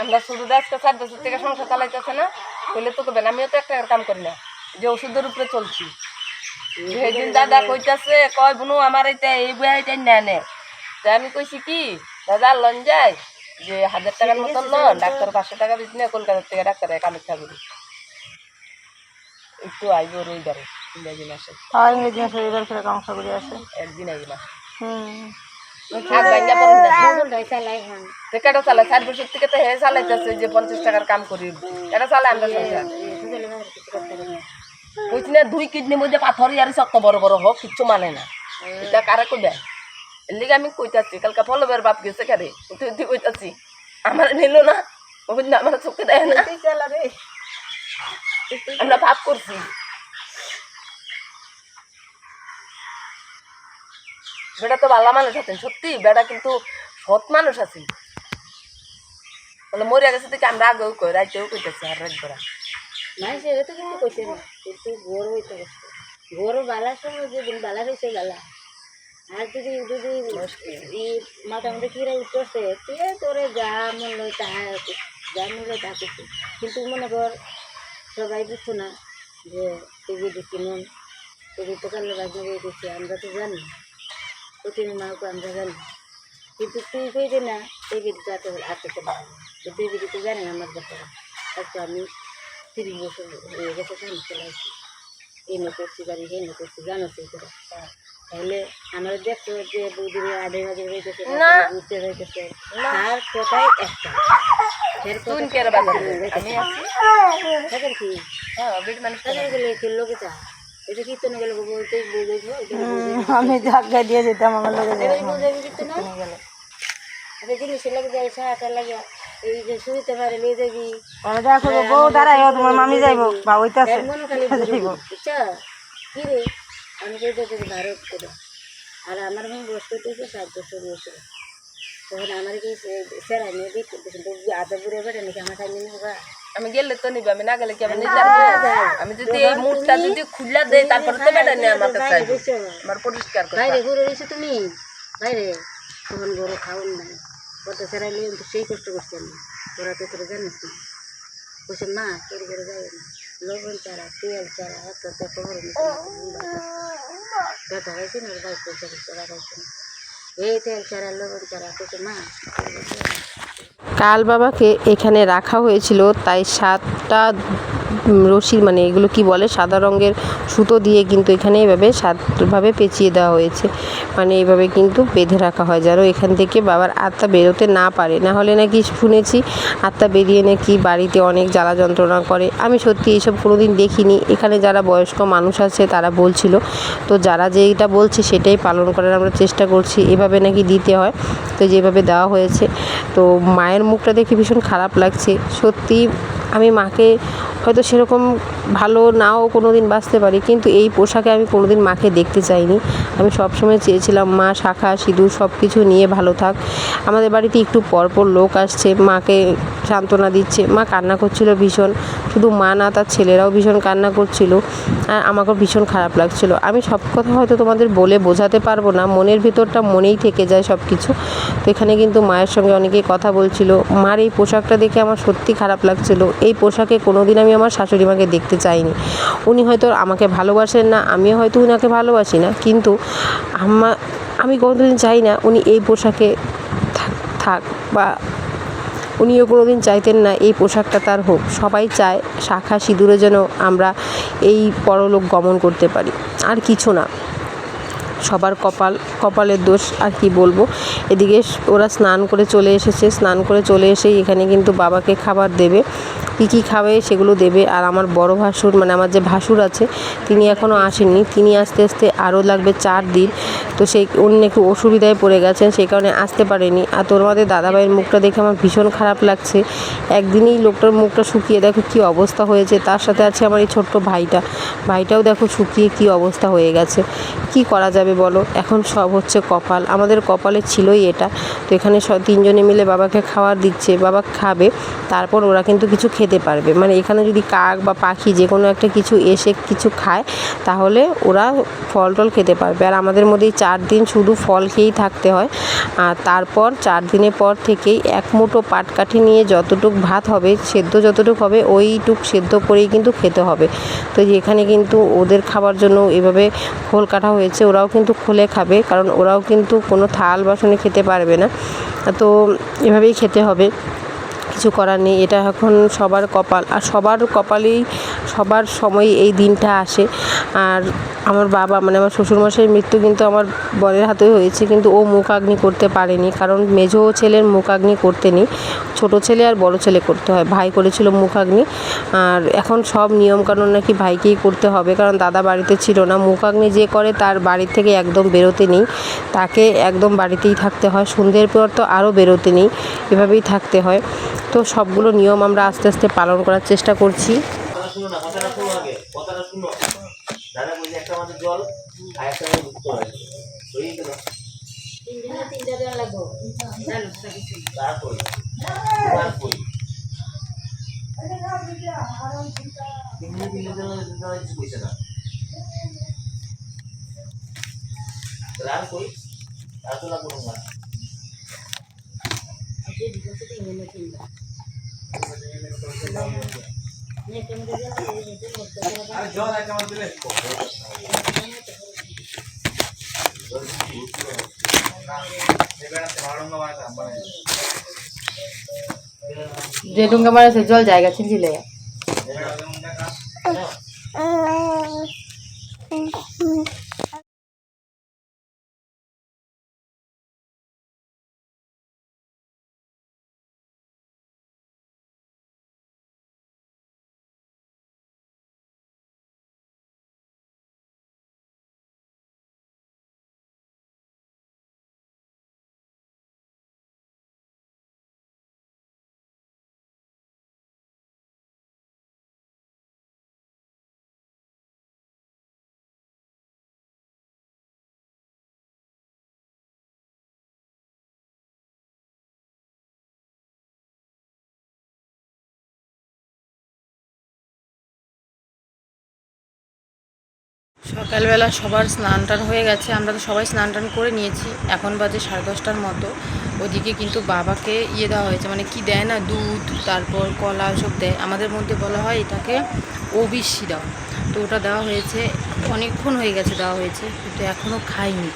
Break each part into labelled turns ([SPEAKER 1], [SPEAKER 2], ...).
[SPEAKER 1] আমরা শুধু আজকে চার বছর থেকে সংসার চালাইতেছে না হইলে তো করবেন আমিও তো একটা কাম করি না যে ওষুধের উপরে চলছি। সেদিন দাদা কইতাছে কয় বুনু আমার এটা এই বই এটা না নে। তা আমি কইছি কি দাদা লন যায় যে হাজার টাকার মতন লন ডাক্তার পাঁচশো টাকা দিচ্ছি না কলকাতার থেকে ডাক্তারে কামিক্ষা করি একটু আইব রবিবারে ইংরাজি মাসে।
[SPEAKER 2] ইংরেজি মাসে করে আসে।
[SPEAKER 1] একদিন আইব মাসে
[SPEAKER 2] হুম।
[SPEAKER 1] কেটা চালায় ষাট বছর থেকে তো হে চালাইতেছে যে পঞ্চাশ টাকার কাম করি। এটা চালায় আমরা সংসার? কইছি না দুই কিডনির মধ্যে পাথর ইয়ারি শক্ত বড় বড় হোক কিচ্ছু মানে না। এটা কারা কইবে? লিগে আমি কইতাছি কালকে ফলবের বাপ গেছে কারে তুই কইতাছি আমার নিল না আমার চোখে দেয় না। আমরা ভাব করছি। বেটা তো ভালো মানুষ আছেন সত্যি বেটা কিন্তু সৎ মানুষ আছে তাহলে মরিয়া গেছে থেকে আমরা আগেও কই রাইতেও কইতেছি আর রাত বেড়া।
[SPEAKER 3] মানুষ এটা তো কিন্তু কইছে কিন্তু গরু হইতে গেছে। গরু বালার সময় যেদিন বালা হয়েছে বালা আর যদি যদি মাথা মধ্যে কিরা উঠতেছে তুই তোরে যা মন লয় তাহা যা মন লয় তা কিছু কিন্তু মনে কর সবাই বুঝতো না যে টিভি দেখি মন টিভি তো কালে দিয়ে আমরা তো জানি। প্রতিদিন মাকে আমরা জানি। কিন্তু তুই কই দে না যাতে আসতে না। টিভি তো জানি না আমার ব্যাপারে আজকে আমি তিরিশ বছর হয়ে গেছে কাম চলাইছি এনে করছি বাড়ি এনে করছি জানো সেই করে তাহলে আমরা দেখছ যে বৌদির আধে মাঝে রয়েছে
[SPEAKER 1] না।
[SPEAKER 3] ঘুরতে রয়েছে তার কথাই একটা।
[SPEAKER 1] তুই আমি হ্যাঁ বেট মানুষ
[SPEAKER 3] তাদের গেলে কি লোকে চা এটা কীর্তনে গেলে বলতে বুঝেছ এটা
[SPEAKER 2] আমি জায়গা দিয়ে যেতাম আমার লোকে যাই
[SPEAKER 3] বুঝে কীর্তনে?
[SPEAKER 2] গেলে।
[SPEAKER 3] এটা জিনিস লাগে যায় সাহাটা লাগে এই যে শুইতে পারে লিয়ে যাবি
[SPEAKER 2] আমি দেখো গো, বউ দাঁড়াই তোমার মামি যাইবো বা ওইটাছে
[SPEAKER 3] এর খালি
[SPEAKER 2] যাইবো।
[SPEAKER 3] বুঝছ কি রে? আমি কই দেখি ভারত করে আর আমার মন বসতে সাত বছর বসে তখন আমার কি আদা বুড়ে বেড়ে নাকি আমার
[SPEAKER 1] আমি গেলে তো নিবে আমি না গেলে কি আমি নিজে আনব? আমি যদি এই মুখটা যদি খুলে দেই তারপরে তো বেটা নিয়ে আমার কাছে আমার পরিষ্কার করে
[SPEAKER 3] বাইরে ঘুরে রয়েছো তুমি? বাইরে? তখন গরু খাওয়ান নাই। কত সেরা নিয়ে তো সেই কষ্ট করছেন না ওরা তো তোরা জানিস না। বলছে মা কেড়ে করে যাবে না। লবণ চারা তেল চারা এত এত খবর বেটা হয়েছে না বাইক হয়েছে না? এই তেল চারা লবণ চারা বলছে মা না।
[SPEAKER 4] কাল বাবাকে এখানে রাখা হয়েছিল তাই সাতটা রশির মানে এগুলো কি বলে? সাদা রঙের সুতো দিয়ে কিন্তু এখানে এভাবে সাতভাবে পেঁচিয়ে দেওয়া হয়েছে। মানে এভাবে কিন্তু বেঁধে রাখা হয় যেন এখান থেকে বাবার আত্মা বেরোতে না পারে। না হলে নাকি শুনেছি আত্মা বেরিয়ে নাকি বাড়িতে অনেক জ্বালা যন্ত্রণা করে। আমি সত্যি এইসব কোনোদিন দেখিনি। এখানে যারা বয়স্ক মানুষ আছে তারা বলছিল। তো যারা যেইটা বলছে সেটাই পালন করার আমরা চেষ্টা করছি। এভাবে নাকি দিতে হয়। তো যেভাবে দেওয়া হয়েছে। তো মায়ের মুখটা দেখে ভীষণ খারাপ লাগছে। সত্যি আমি মাকে হয়তো সেরকম ভালো নাও কোনো দিন বাঁচতে পারি, কিন্তু এই পোশাকে আমি কোনো দিন মাকে দেখতে চাইনি। আমি সবসময় চেয়েছিলাম, মা, শাখা, সিঁদুর সব কিছু নিয়ে ভালো থাক। আমাদের বাড়িতে একটু পরপর লোক আসছে, মাকে সান্ত্বনা দিচ্ছে। মা কান্না করছিল ভীষণ, শুধু মা না, তার ছেলেরাও ভীষণ কান্না করছিল, আর আমাকেও ভীষণ খারাপ লাগছিল। আমি সব কথা হয়তো তোমাদের বলে বোঝাতে পারব না, মনের ভিতরটা মনেই থেকে যায় সব কিছু তো এখানে কিন্তু মায়ের সঙ্গে অনেকেই কথা বলছিল, মার, এই পোশাকটা দেখে আমার সত্যি খারাপ লাগছিল। এই পোশাকে কোনোদিন আমি আমার শাশুড়ি মাকে দেখতে চাইনি। উনি হয়তো আমাকে ভালোবাসেন না, আমিও হয়তো উনাকে ভালোবাসি না, কিন্তু আমা আমি কোনোদিন চাই না উনি এই পোশাকে থাক বা উনিও কোনোদিন চাইতেন না এই পোশাকটা তার হোক। সবাই চায় শাখা সিঁদুরে যেন আমরা এই পরলোক গমন করতে পারি। আর কিছু না। সবার কপাল, কপালের দোষ আর কি বলব। এদিকে ওরা স্নান করে চলে এসেছে, স্নান করে চলে এসেই এখানে কিন্তু বাবাকে খাবার দেবে। কী কী খাবে সেগুলো দেবে। আর আমার বড় ভাসুর মানে আমার যে ভাসুর আছে, তিনি এখনও আসেননি। তিনি আসতে আসতে আরও লাগবে চার দিন। তো সেই অন্য একটু অসুবিধায় পড়ে গেছেন, সেই কারণে আসতে পারেনি। আর তোর আমাদের দাদাভাইয়ের মুখটা দেখে আমার ভীষণ খারাপ লাগছে। একদিনই লোকটার মুখটা শুকিয়ে দেখো কী অবস্থা হয়েছে। তার সাথে আছে আমার এই ছোট্ট ভাইটা। ভাইটাও দেখো শুকিয়ে কী অবস্থা হয়ে গেছে। কি করা যাবে?
[SPEAKER 5] বলো? এখন সব হচ্ছে কপাল। আমাদের কপালে ছিলই এটা। তো এখানে সব তিনজনে মিলে বাবাকে খাবার দিচ্ছে, বাবা খাবে, তারপর ওরা কিন্তু কিছু খেতে পারবে। মানে এখানে যদি কাক বা পাখি যে কোনো একটা কিছু এসে কিছু খায়, তাহলে ওরা ফল টল খেতে পারবে। আর আমাদের মধ্যে চার দিন শুধু ফল খেয়েই থাকতে হয়। আর তারপর চার দিনের পর থেকেই এক মুঠো পাটকাঠি নিয়ে যতটুক ভাত হবে, সেদ্ধ যতটুক হবে, ওইটুক সেদ্ধ করেই কিন্তু খেতে হবে। তো এখানে কিন্তু ওদের খাবার জন্য এভাবে খোল কাটা হয়েছে। ওরাও কিন্তু খুলে খাবে, কারণ ওরাও কিন্তু কোনো থাল বাসনে খেতে পারবে না। তো এভাবেই খেতে হবে। কিছু করার নেই, এটা এখন সবার কপাল। আর সবার কপালেই, সবার সময় এই দিনটা আসে। আর আমার বাবা মানে আমার শ্বশুরমশাইয়ের মৃত্যু কিন্তু আমার বরের হাতেই হয়েছে, কিন্তু ও মুখাগ্নি করতে পারেনি, কারণ মেজো ছেলের মুখাগ্নি করতে নেই। ছোটো ছেলে আর বড় ছেলে করতে হয়, ভাই করেছিল মুখাগ্নি আর এখন সব নিয়মকানুন নাকি ভাইকেই করতে হবে, কারণ দাদা বাড়িতে ছিল না। মুখাগ্নি যে করে তার বাড়ি থেকে একদম বেরোতে নেই, তাকে একদম বাড়িতেই থাকতে হয়। সন্ধ্যের পর তো আরও বেরোতে নেই, এভাবেই থাকতে হয়। তো সবগুলো নিয়ম আমরা আস্তে আস্তে পালন করার চেষ্টা করছি।
[SPEAKER 6] শুনো না, কথাটা শুনো আগে, কথাটা শুনো দাদা বলছে একটা আমাদের জল আর একটা আমাদের দুধ আছে হয়ে গেল
[SPEAKER 3] তিনজনে তিনটা জন লাগবো জানো
[SPEAKER 6] তারপরে তারপরে তিনজনে তিনজনে জন্য দাদা কিছু কইছে না তাহলে আর কই আর তো লাগবো না
[SPEAKER 3] তিনজনে তিনটা একটা
[SPEAKER 4] যে ডুঙ্গা মারে জল জায়গা ছিঁচিলে সকালবেলা সবার স্নান টান হয়ে গেছে, আমরা তো সবাই স্নান টান করে নিয়েছি। এখন বাজে সাড়ে দশটার মতো। ওদিকে কিন্তু বাবাকে ইয়ে দেওয়া হয়েছে মানে কি দেয় না, দুধ, তারপর কলা সব দেয়। আমাদের মধ্যে বলা হয় এটাকে ওবিসি দেওয়া। তো ওটা দেওয়া হয়েছে, অনেকক্ষণ হয়ে গেছে দেওয়া হয়েছে, কিন্তু এখনও খাইনি।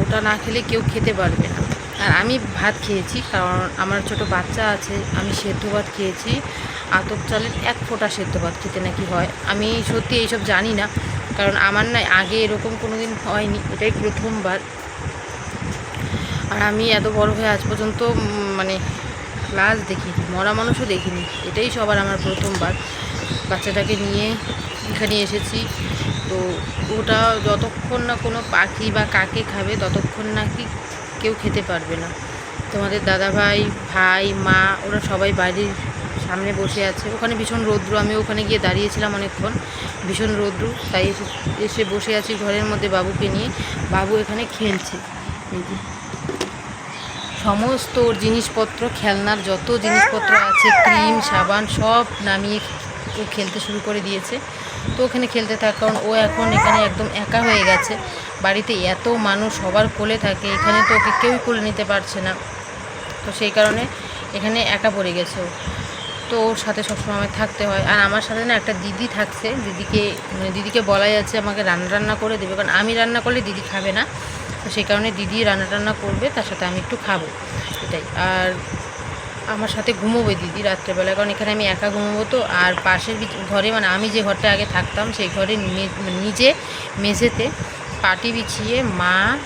[SPEAKER 4] ওটা না খেলে কেউ খেতে পারবে না। আর আমি ভাত খেয়েছি, কারণ আমার ছোট বাচ্চা আছে, আমি সেদ্ধ ভাত খেয়েছি। আতপ চালের এক ফোঁটা সেদ্ধ ভাত খেতে নাকি হয়। আমি সত্যি এইসব জানি না। কারণ আমার না আগে এরকম কোনো দিন হয়নি, এটাই প্রথমবার। আর আমি এত বড় হয়ে আজ পর্যন্ত মানে লাশ দেখিনি, মরা মানুষও দেখিনি, এটাই সবার আমার প্রথমবার। বাচ্চাটাকে নিয়ে এখানে এসেছি, তো ওটা যতক্ষণ না কোনো পাখি বা কাকে খাবে, ততক্ষণ নাকি কেউ খেতে পারবে না। তোমাদের দাদা ভাই ভাই, মা, ওরা সবাই বাড়ির সামনে বসে আছে। ওখানে ভীষণ রৌদ্র, আমি ওখানে গিয়ে দাঁড়িয়েছিলাম অনেকক্ষণ। ভীষণ রৌদ্র, তাই এসে- এসে বসে আছি ঘরের মধ্যে বাবুকে নিয়ে। বাবু এখানে খেলছে। সমস্ত ওর জিনিসপত্র, খেলনার যত জিনিসপত্র আছে, ক্রিম, সাবান, সব নামিয়ে ও খেলতে শুরু করে দিয়েছে। তো ওখানে খেলতে থাক, কারণ ও এখন এখানে একদম একা হয়ে গেছে। বাড়িতে এত মানুষ, সবার কোলে থাকে, এখানে তো ওকে কেউই কোলে নিতে পারছে না। তো সেই কারণে এখানে একা পড়ে গেছে ও। তো ওর সাথে সবসময় আমার থাকতে হয়। আর আমার সাথে না একটা দিদি থাকছে। দিদিকে মানে দিদিকে বলাই আছে আমাকে রান্না রান্না করে দেবে। কারণ আমি রান্না করলে দিদি খাবে না। তো সেই কারণে দিদি রান্না টান্না করবে, তার সাথে আমি একটু খাব। এটাই। আর আমার সাথে ঘুমোবে দিদি রাত্রেবেলা কারণ এখানে আমি একা ঘুমোবো তো। আর পাশের ঘরে মানে আমি যে ঘরটা আগে থাকতাম, সেই ঘরে মে- নিজে মেঝেতে পাটি বিছিয়ে মা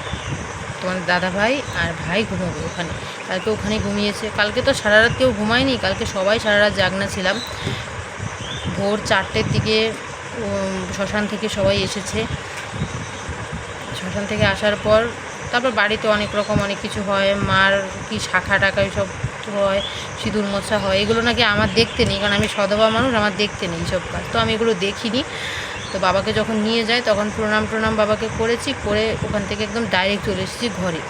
[SPEAKER 4] তোমার দাদা ভাই আর ভাই ঘুমোবে ওখানে। কালকে ওখানে ঘুমিয়েছে। কালকে তো সারা রাত কেউ ঘুমায়নি। কালকে সবাই সারা রাত জাগনা ছিলাম। ভোর চারটের দিকে শ্মশান থেকে সবাই এসেছে। শ্মশান থেকে আসার পর তারপর বাড়িতে অনেক রকম অনেক কিছু হয়। মার কি শাখা টাকা সব হয়, সিঁদুর মোছা হয়। এগুলো নাকি আমার দেখতে নেই, কারণ আমি সধবা মানুষ, আমার দেখতে নেই সব কাজ। তো আমি এগুলো দেখিনি।
[SPEAKER 2] তো বাবাকে যখন নিয়ে যায়, তখন প্রণাম প্রণাম বাবাকে করেছি, করে ওখান থেকে একদম ডাইরেক্ট চলে এসেছি ঘরে।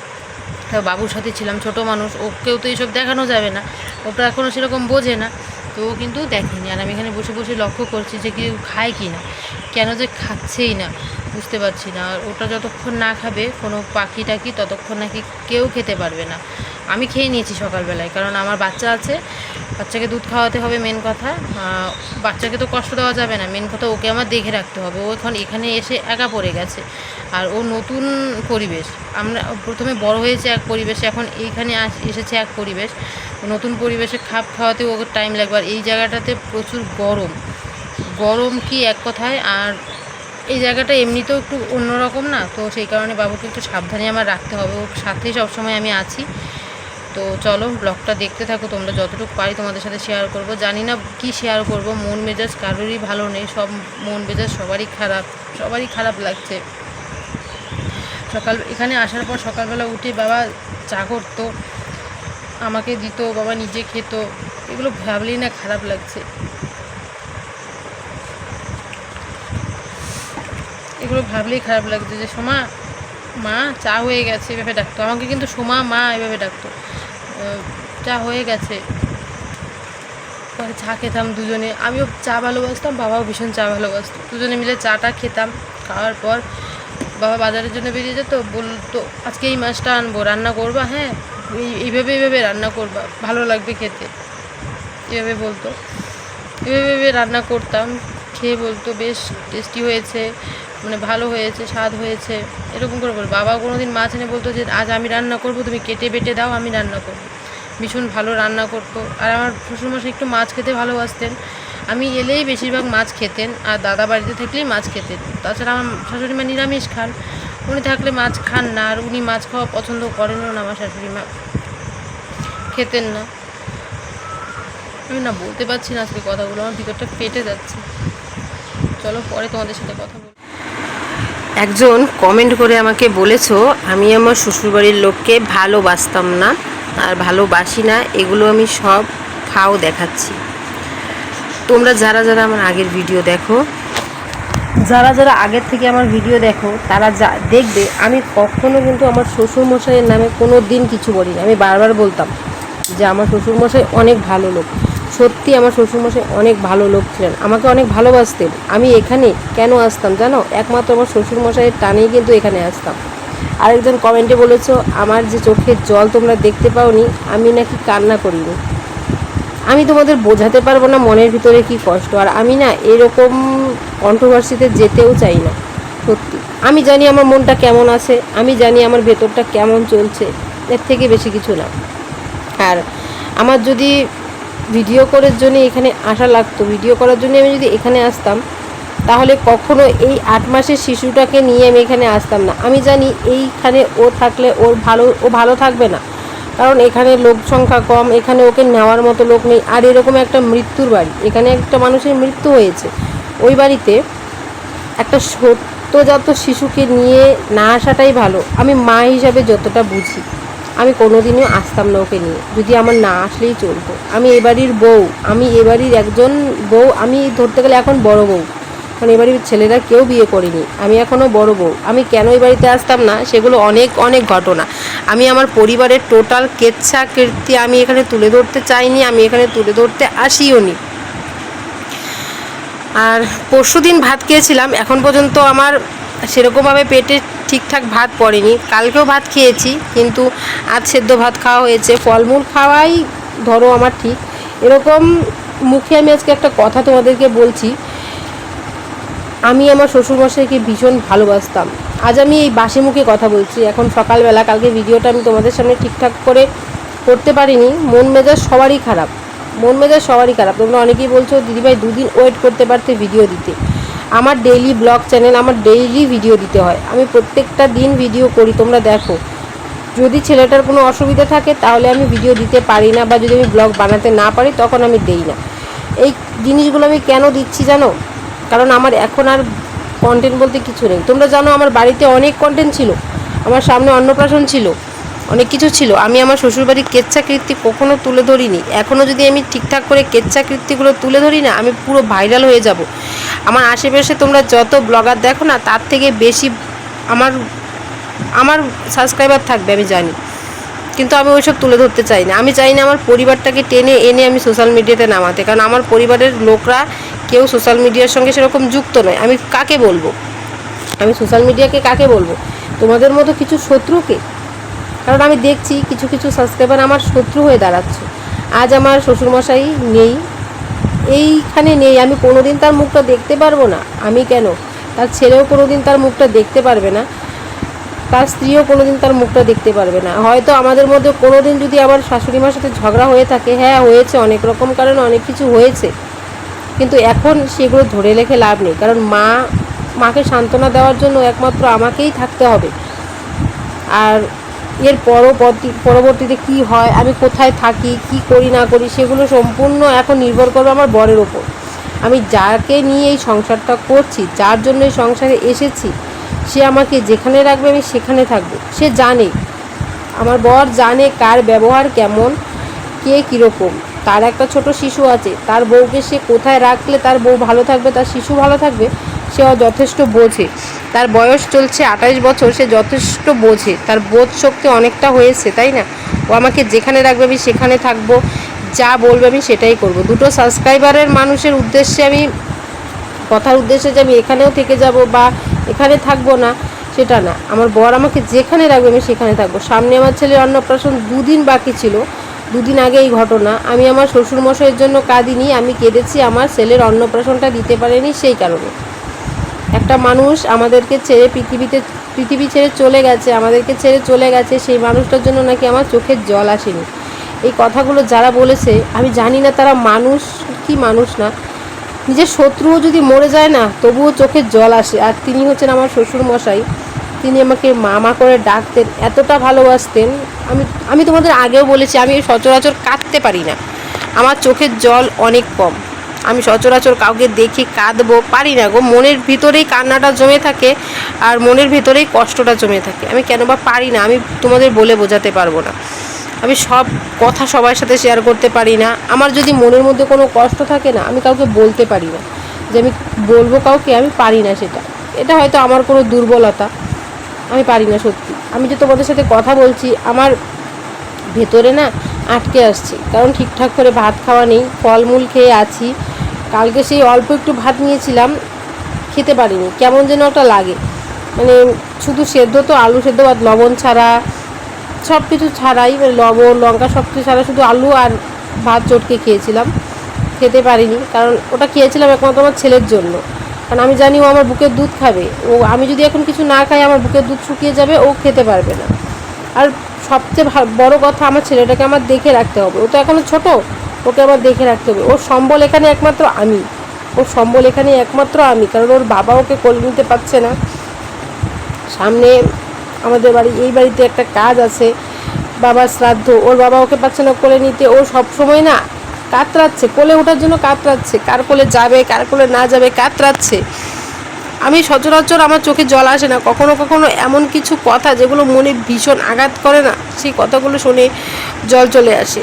[SPEAKER 2] তো বাবুর সাথে ছিলাম, ছোট মানুষ, ওকেও তো এইসব দেখানো যাবে না ওটা এখনও সেরকম বোঝে না, তো ও কিন্তু দেখেনি। আর আমি এখানে বসে বসে লক্ষ্য করছি যে কেউ খায় কি না, কেন যে খাচ্ছেই না, বুঝতে পারছি না। আর ওটা যতক্ষণ না খাবে, কোনো পাখি টাকি ততক্ষণ নাকি কেউ খেতে পারবে না। আমি খেয়ে নিয়েছি সকালবেলায়, কারণ আমার বাচ্চা আছে, বাচ্চাকে দুধ খাওয়াতে হবে মেন কথা। বাচ্চাকে তো কষ্ট দেওয়া যাবে না মেন কথা ওকে আমার দেখে রাখতে হবে। ও এখন এখানে এসে একা পড়ে গেছে, আর ও নতুন পরিবেশ। আমরা প্রথমে বড় হয়েছে এক পরিবেশে, এখন এইখানে এসেছে এক পরিবেশ। নতুন পরিবেশে খাপ খাওয়াতে ওকে টাইম লাগবে, আর এই জায়গাটাতে প্রচুর গরম। গরম কি এক কথায়, আর এই জায়গাটা এমনিতেও একটু অন্যরকম না, তো সেই কারণে বাবুকে একটু সাবধানে আমার রাখতে হবে। ওর সাথেই সবসময় আমি আছি। তো চলো ব্লগটা দেখতে থাকো, তোমরা যতটুকু পারি তোমাদের সাথে শেয়ার করব। জানি না কি শেয়ার করব, মন মেজাজ কারোরই ভালো নেই, সব মন মেজাজ সবারই খারাপ সবারই খারাপ লাগছে। সকাল, এখানে আসার পর সকালবেলা উঠে বাবা চা করতো, আমাকে দিত, বাবা নিজে খেত, এগুলো ভাবলেই না খারাপ লাগছে। এগুলো ভাবলেই খারাপ লাগছে যে, সোমা, মা, চা হয়ে গেছে, এভাবে ডাকতো। আমাকে কিন্তু সোমা, মা, এভাবে ডাকতো। চা হয়ে গেছে। পরে চা খেতাম দুজনে। আমিও চা ভালোবাসতাম, বাবাও ভীষণ চা ভালোবাসত। দুজনে মিলে চাটা খেতাম। খাওয়ার পর বাবা বাজারের জন্য বেরিয়ে যেত, বলতো, আজকে এই মাছটা আনব, রান্না করবা? হ্যাঁ এই, এইভাবে এইভাবে রান্না করবা, ভালো লাগবে খেতে। এভাবে বলতো। এভাবে এভাবে রান্না করতাম। খেয়ে বলতো, বেশ টেস্টি হয়েছে মানে ভালো হয়েছে, স্বাদ হয়েছে। এরকম করে বল বাবা কোনো দিন মাছ এনে বলতো যে, আজ আমি রান্না করব, তুমি কেটে বেটে দাও, আমি রান্না করব। ভীষণ ভালো রান্না করতো। আর আমার শ্বশুরমশাই একটু মাছ খেতে ভালোবাসতেন। আমি এলেই বেশিরভাগ মাছ খেতেন আর দাদা বাড়িতে থাকলেই মাছ খেতেন। তাছাড়া আমার শাশুড়ি মা নিরামিষ খান। উনি থাকলে মাছ খান না আর উনি মাছ খাওয়া পছন্দ করেনও না আমার শাশুড়ি মা। খেতেন না। আমি না বলতে পারছি না আজকে কথাগুলো, আমার ভিতরটা ফেটে যাচ্ছে। চলো পরে তোমাদের সাথে কথা বলব।
[SPEAKER 4] একজন কমেন্ট করে আমাকে বলেছ, আমি আমার শ্বশুরবাড়ির লোককে ভালোবাসতাম না। আর ভালোবাসি না, এগুলো আমি সব ফাও দেখাচ্ছি। তোমরা যারা যারা আমার আগের ভিডিও দেখো, যারা যারা আগের থেকে আমার ভিডিও দেখো, তারা যা দেখবে, আমি কখনো কিন্তু আমার শ্বশুর মশাইয়ের নামে কোনো দিন কিছু বলিনি। আমি বারবার বলতাম যে আমার শ্বশুর মশাই অনেক ভালো লোক। সত্যি আমার শ্বশুরমশাই অনেক ভালো লোক ছিলেন। আমাকে অনেক ভালোবাসতেন। আমি এখানে কেন আসতাম জানো? একমাত্র আমার শ্বশুরমশাইয়ের টানেই কিন্তু এখানে আসতাম। আরেকজন কমেন্টে বলেছ, আমার যে চোখের জল তোমরা দেখতে পাওনি, আমি নাকি কান্না করিনি। আমি তোমাদের বোঝাতে পারব না মনের ভিতরে কি কষ্ট। আর আমি না এরকম কন্ট্রোভার্সিতে যেতেও চাই না, সত্যি। আমি জানি আমার মনটা কেমন আছে, আমি জানি আমার ভেতরটা কেমন চলছে, এর থেকে বেশি কিছু না। আর আমার যদি ভিডিও করার জন্য এখানে আসা লাগতো, ভিডিও করার জন্য আমি যদি এখানে আসতাম তাহলে কখনো এই আট মাসের শিশুটাকে নিয়ে আমি এখানে আসতাম না। আমি জানি এইখানে ও থাকলে ওর ভালো, ও ভালো থাকবে না। কারণ এখানে লোক সংখ্যা কম, এখানে ওকে নেওয়ার মতো লোক নেই। আর এরকম একটা মৃত্যুর বাড়ি, এখানে একটা মানুষের মৃত্যু হয়েছে। ওই বাড়িতে একটা সত্যজাত শিশুকে নিয়ে না আসাটাই ভালো। আমি মা হিসাবে যতটা বুঝি, আমি কোনোদিনও আসতাম না ওকে নিয়ে। যদি আমার না আসলেই চলতো। আমি এ বাড়ির বউ, আমি এ বাড়ির একজন বউ, আমি ধরতে গেলে এখন বড় বউ। কারণ এ বাড়ির ছেলেরা কেউ বিয়ে করেনি। আমি এখনও বড় বউ। আমি কেন এই বাড়িতে আসতাম না? সেগুলো অনেক অনেক ঘটনা। আমি আমার পরিবারের টোটাল কেচ্ছা কীর্তি আমি এখানে তুলে ধরতে চাইনি, আমি এখানে তুলে ধরতে আসিও নি। আর পরশু দিন ভাত খেয়েছিলাম, এখন পর্যন্ত আমার সেরকমভাবে পেটে ঠিকঠাক ভাত পড়েনি। কালকেও ভাত খেয়েছি, কিন্তু আজ সেদ্ধ ভাত খাওয়া হয়েছে। ফলমূল খাওয়াই ধরো আমার ঠিক। এরকম মুখে আমি আজকে একটা কথা তোমাদেরকে বলছি আমি আমার শ্বশুরমশাইকে ভীষণ ভালোবাসতাম। আজ আমি এই বাসি মুখে কথা বলছি। এখন সকালবেলা, কালকে ভিডিওটা আমি তোমাদের সামনে ঠিকঠাক করে করতে পারিনি। মন মেজাজ সবারই খারাপ। মন মেজাজ সবারই খারাপ। তোমরা অনেকেই বলছো, দিদিভাই, দুদিন ওয়েট করতে পারতে ভিডিও দিতে। আমার ডেইলি ব্লগ চ্যানেল আমার ডেইলি ভিডিও দিতে হয়। আমি প্রত্যেকটা দিন ভিডিও করি। তোমরা দেখো। যদি ছেলেটার কোনো অসুবিধা থাকে, তাহলে আমি ভিডিও দিতে পারি না বা যদি আমি ব্লগ বানাতে না পারি, তখন আমি দেই না। এই জিনিসগুলো আমি কেন দিচ্ছি জানো? কারণ আমার এখন আর কন্টেন্ট বলতে কিছু নেই। তোমরা জানো আমার বাড়িতে অনেক কন্টেন্ট ছিল। আমার সামনে অন্নপ্রাশন ছিল। অনেক কিছু ছিল। আমি আমার শ্বশুরবাড়ির কেচ্ছা কীর্তি কখনো তুলে ধরিনি। এখনও যদি আমি ঠিকঠাক করে কেচ্ছা কীর্তিগুলো তুলে ধরি না, আমি পুরো ভাইরাল হয়ে যাব। আমার আশেপাশে তোমরা যত ব্লগার দেখো না, তার থেকে বেশি আমার আমার সাবস্ক্রাইবার থাকবে, আমি জানি। কিন্তু আমি ওইসব তুলে ধরতে চাই না। আমি চাই না আমার পরিবারটাকে টেনে এনে আমি সোশ্যাল মিডিয়াতে নামাতে। কারণ আমার পরিবারের লোকরা কেউ সোশ্যাল মিডিয়ার সঙ্গে সেরকম যুক্ত নয়। আমি কাকে বলব? আমি সোশ্যাল মিডিয়াকে কাকে বলব? তোমাদের মতো কিছু শত্রুকে? কারণ আমি দেখছি কিছু কিছু সাবস্ক্রাইবার আমার শত্রু হয়ে দাঁড়াচ্ছে। আজ আমার শ্বশুরমশাই নেই, এইখানে নেই। আমি কোনোদিন তার মুখটা দেখতে পারব না। আমি কেন? তার ছেলেও কোনোদিন তার মুখটা দেখতে পারবে না। তার স্ত্রীও কোনোদিন তার মুখটা দেখতে পারবে না। হয়তো আমাদের মধ্যে কোনোদিন যদি আমার শাশুড়ি মার সাথে ঝগড়া হয়ে থাকে হ্যাঁ হয়েছে অনেক রকম কারণে অনেক কিছু হয়েছে। কিন্তু এখন সেগুলো ধরে রেখে লাভ নেই। কারণ মা, মাকে সান্ত্বনা দেওয়ার জন্য একমাত্র আমাকেই থাকতে হবে। আর এর পরবর্তী, পরবর্তীতে কি হয়, আমি কোথায় থাকি, কি করি, না করি, সেগুলো সম্পূর্ণ এখন নির্ভর করবে আমার বরের ওপর। আমি যাকে নিয়ে এই সংসারটা করছি, যার জন্য এই সংসারে এসেছি, সে আমাকে যেখানে রাখবে আমি সেখানে থাকব। সে জানে, আমার বর জানে কার ব্যবহার কেমন, কে কীরকম। তার একটা ছোট শিশু আছে, তার বউকে সে কোথায় রাখলে তার বউ ভালো থাকবে, তার শিশু ভালো থাকবে সে যথেষ্ট বোঝে। তার বয়স চলছে আঠাশ বছর, সে যথেষ্ট বোঝে। তার বোধ শক্তি অনেকটা হয়েছে, তাই না? ও আমাকে যেখানে রাখবে আমি সেখানে থাকব, যা বলবে আমি সেটাই করব। দুটো সাবস্ক্রাইবারের মানুষের উদ্দেশ্যে আমি, কথার উদ্দেশ্যে যে আমি এখানেও থেকে যাব বা এখানে থাকব না, সেটা না। আমার বর আমাকে যেখানে রাখবে আমি সেখানে থাকব। সামনে আমার ছেলের অন্নপ্রাশন দুদিন বাকি ছিল। দুদিন আগে এই ঘটনা। আমি আমার শ্বশুরমশাইয়ের জন্য কাঁদিনি, আমি কেঁদেছি, আমার ছেলের অন্নপ্রাশনটা দিতে পারেনি সেই কারণে। একটা মানুষ আমাদেরকে ছেড়ে পৃথিবীতে, পৃথিবী ছেড়ে চলে গেছে, আমাদেরকে ছেড়ে চলে গেছে, সেই মানুষটার জন্য নাকি আমার চোখের জল আসেনি। এই কথাগুলো যারা বলেছে, আমি জানি না তারা মানুষ, কি মানুষ না। নিজের শত্রুও যদি মরে যায় না, তবুও চোখের জল আসে। আর তিনি হচ্ছেন আমার শ্বশুর মশাই তিনি আমাকে মামা করে ডাকতেন, এতটা ভালোবাসতেন আমি আমি তোমাদের আগেও বলেছি, আমি সচরাচর কাঁদতে পারি না। আমার চোখের জল অনেক কম। আমি সচরাচর কাউকে দেখি কাঁদবো, পারি না গো। মনের ভিতরেই কান্নাটা জমে থাকে আর মনের ভিতরেই কষ্টটা জমে থাকে। আমি কেন বা পারি না, আমি তোমাদের বলে বোঝাতে পারব না। আমি সব কথা সবার সাথে শেয়ার করতে পারি না। আমার যদি মনের মধ্যে কোনো কষ্ট থাকে না, আমি কাউকে বলতে পারি না। যে আমি বলব কাউকে, আমি পারি না সেটা। এটা হয়তো আমার কোনো দুর্বলতা। আমি পারি না সত্যি। আমি যে তোমাদের সাথে কথা বলছি, আমার ভেতরে না আটকে আসছে। কারণ ঠিকঠাক করে ভাত খাওয়া নেই, ফলমূল খেয়ে আছি। কালকে সেই অল্প একটু ভাত নিয়েছিলাম, খেতে পারিনি। কেমন যেন একটা লাগে। মানে শুধু সেদ্ধ তো আলু সেদ্ধ ভাত লবণ ছাড়া সব কিছু ছাড়াই মানে লবণ, লঙ্কা সব কিছু ছাড়া শুধু আলু আর ভাত চটকে খেয়েছিলাম। খেতে পারিনি, কারণ ওটা খেয়েছিলাম একমাত্র আমার ছেলের জন্য। কারণ আমি জানি ও আমার বুকের দুধ খাবে। ও আমি যদি এখন কিছু না খাই, আমার বুকের দুধ শুকিয়ে যাবে, ও খেতে পারবে না। আর সবচেয়ে বড় কথা আমার ছেলেটাকে আমার দেখে রাখতে হবে। ও তো এখনও ছোট, ওকে আমার দেখে রাখতে হবে। ওর সম্বল এখানে একমাত্র আমি। ওর সম্বল এখানে একমাত্র আমি। কারণ ওর বাবা ওকে কোলে নিতে পারছে না। সামনে আমাদের বাড়ি, এই বাড়িতে একটা কাজ আছে। বাবার শ্রাদ্ধ। ওর বাবা ওকে পাচ্ছে না কোলে নিতে। ও সব সময় না কাতরাচ্ছে, কোলে ওঠার জন্য কাতরাচ্ছে, কার কোলে যাবে, কার কোলে না যাবে কাতরাচ্ছে। আমি সচরাচর আমার চোখে জল আসে না, কখনো কখনো এমন কিছু কথা যেগুলো মনে ভীষণ আঘাত করে না, সেই কথাগুলো শুনে জল চলে আসে।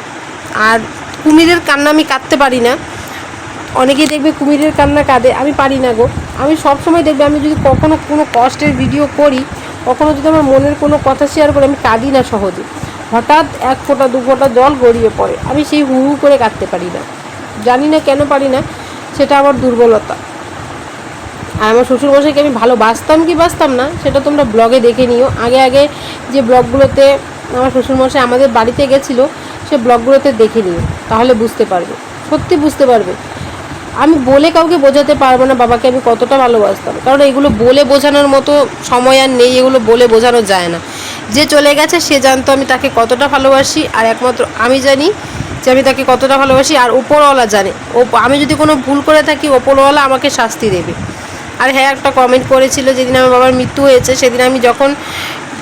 [SPEAKER 4] আর কুমিরের কান্না আমি কাঁদতে পারি না। অনেকেই দেখবে কুমিরের কান্না কাঁদে, আমি পারি না গো। আমি সব সময় দেখবে আমি যদি কখনো কোনো কষ্টের ভিডিও করি, কখনো যদি আমার মনের কোনো কথা শেয়ার করি, আমি কাঁদি না সহজে। হঠাৎ এক ফোঁটা, দু ফোঁটা জল গড়িয়ে পড়ে। আমি সেই হু হু করে কাঁদতে পারি না। জানি না কেন পারি না, সেটা আমার দুর্বলতা। আর আমার শ্বশুরমশাইকে আমি ভালো বাসতাম কি বাসতাম না, সেটা তোমরা ব্লগে দেখে নিও। আগে আগে যে ব্লগগুলোতে আমার শ্বশুরমশাই আমাদের বাড়িতে গেছিল, সে ব্লগগুলোতে দেখে নিও। তাহলে বুঝতে পারবে। সত্যি বুঝতে পারবে। আমি বলে কাউকে বোঝাতে পারব না বাবাকে আমি কতটা ভালোবাসতাম। কারণ এগুলো বলে বোঝানোর মতো সময় আর নেই, এগুলো বলে বোঝানো যায় না। যে চলে গেছে, সে জানতো আমি তাকে কতটা ভালোবাসি আর একমাত্র আমি জানি যে আমি তাকে কতটা ভালোবাসি আর ওপরওয়ালা জানে। ও আমি যদি কোনো ভুল করে থাকি, ওপরওয়ালা আমাকে শাস্তি দেবে। আর হ্যাঁ একটা কমেন্ট করেছিল যেদিন আমার বাবার মৃত্যু হয়েছে, সেদিন আমি যখন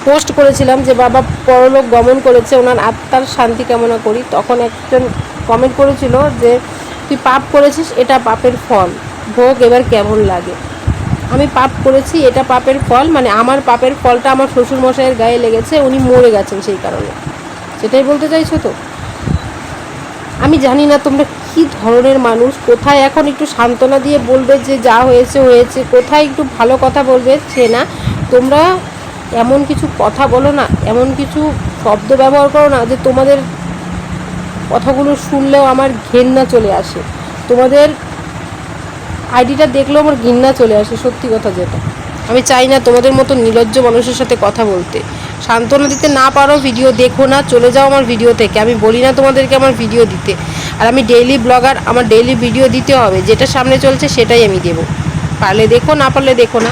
[SPEAKER 4] পোস্ট করেছিলাম যে বাবা পরলোক গমন করেছে, ওনার আত্মার শান্তি কামনা করি, তখন একজন কমেন্ট করেছিল যে, তুই পাপ করেছিস, এটা পাপের ফল। ভোগ এবার কেমন লাগে? আমি পাপ করেছি, এটা পাপের ফল মানে আমার পাপের ফলটা আমার শ্বশুর মশাইয়ের গায়ে লেগেছে, উনি মরে গেছেন সেই কারণে। সেটাই বলতে চাইছো তো? আমি জানি না তোমরা কি ধরনের মানুষ, কোথায় এখন একটু সান্ত্বনা দিয়ে বলবে যে যা হয়েছে হয়েছে, কোথায় একটু ভালো কথা বলবে সে না। তোমরা এমন কিছু কথা বলো না, এমন কিছু শব্দ ব্যবহার করো না যে তোমাদের কথাগুলো শুনলেও আমার ঘেন্না চলে আসে। তোমাদের আইডিটা দেখলেও আমার ঘৃণা চলে আসে, সত্যি কথা যেটা। আমি চাই না তোমাদের মতো নির্লজ্জ মানুষের সাথে কথা বলতে। সান্ত্বনা দিতে না পারো ভিডিও দেখো না, চলে যাও আমার ভিডিও থেকে। আমি বলি না তোমাদেরকে আমার ভিডিও দিতে। আর আমি ডেইলি ব্লগার আমার ডেইলি ভিডিও দিতে হবে। যেটা সামনে চলছে সেটাই আমি দেবো। পারলে দেখো, না পারলে দেখো না।